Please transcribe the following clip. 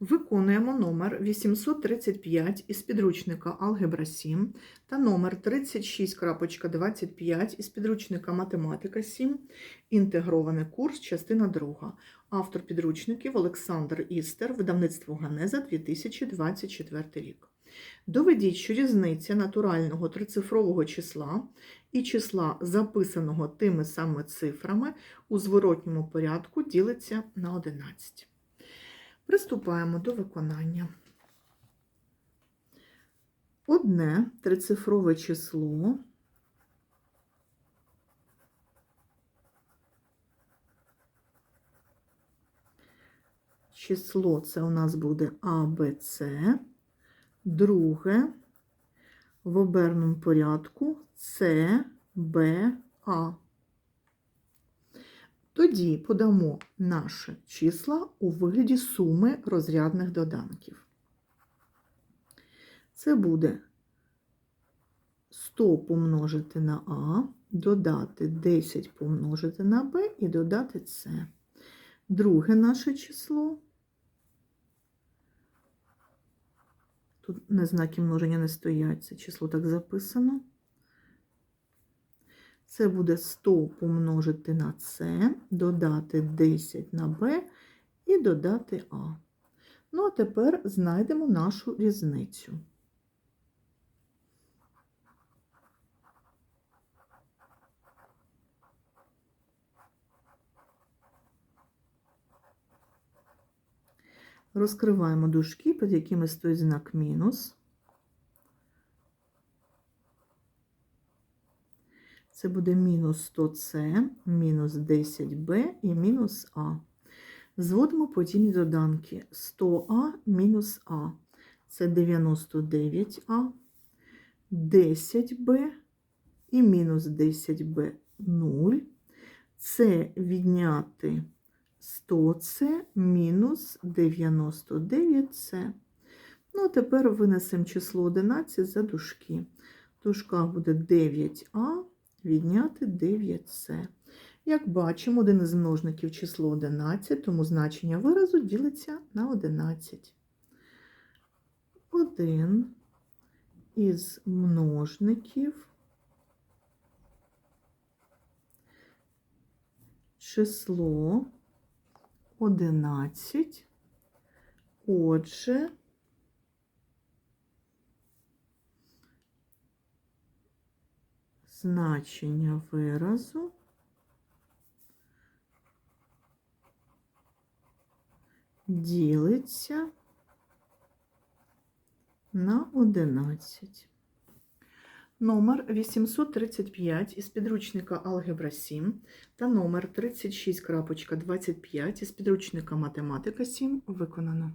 Виконуємо номер 835 із підручника Алгебра 7 та номер 36.25 із підручника Математика 7. Інтегрований курс, частина 2. Автор підручників Олександр Істер, видавництво Ганеза 2024 рік. Доведіть, що різниця натурального трицифрового числа і числа, записаного тими самими цифрами, у зворотньому порядку ділиться на 11. Приступаємо до виконання. Одне трицифрове число число це у нас буде А, друге в оберному порядку С, Б, А. Тоді подамо наші числа у вигляді суми розрядних доданків. Це буде 100 помножити на А, додати 10 помножити на Б і додати С. Друге наше число. Тут не знаки множення не стоять, це число так записано. Це буде 100 помножити на С, додати 10 на Б і додати А. Ну, а тепер знайдемо нашу різницю. Розкриваємо дужки, під якими стоїть знак мінус. Це буде мінус 100С, мінус 10Б і мінус А. Зводимо подібні доданки 100А мінус А. Це 99А, 10Б і мінус 10Б 0. Це відняти 100С мінус 99С. Ну, а тепер винесемо число 11 за дужки. В дужках буде 9А відняти 9С. Як бачимо, один із множників число 11, тому значення виразу ділиться на 11. Один із множників число 11. Отже, значення виразу ділиться на 11. Номер 835 із підручника Алгебра 7 та номер 36.25 із підручника Математика 7 виконано.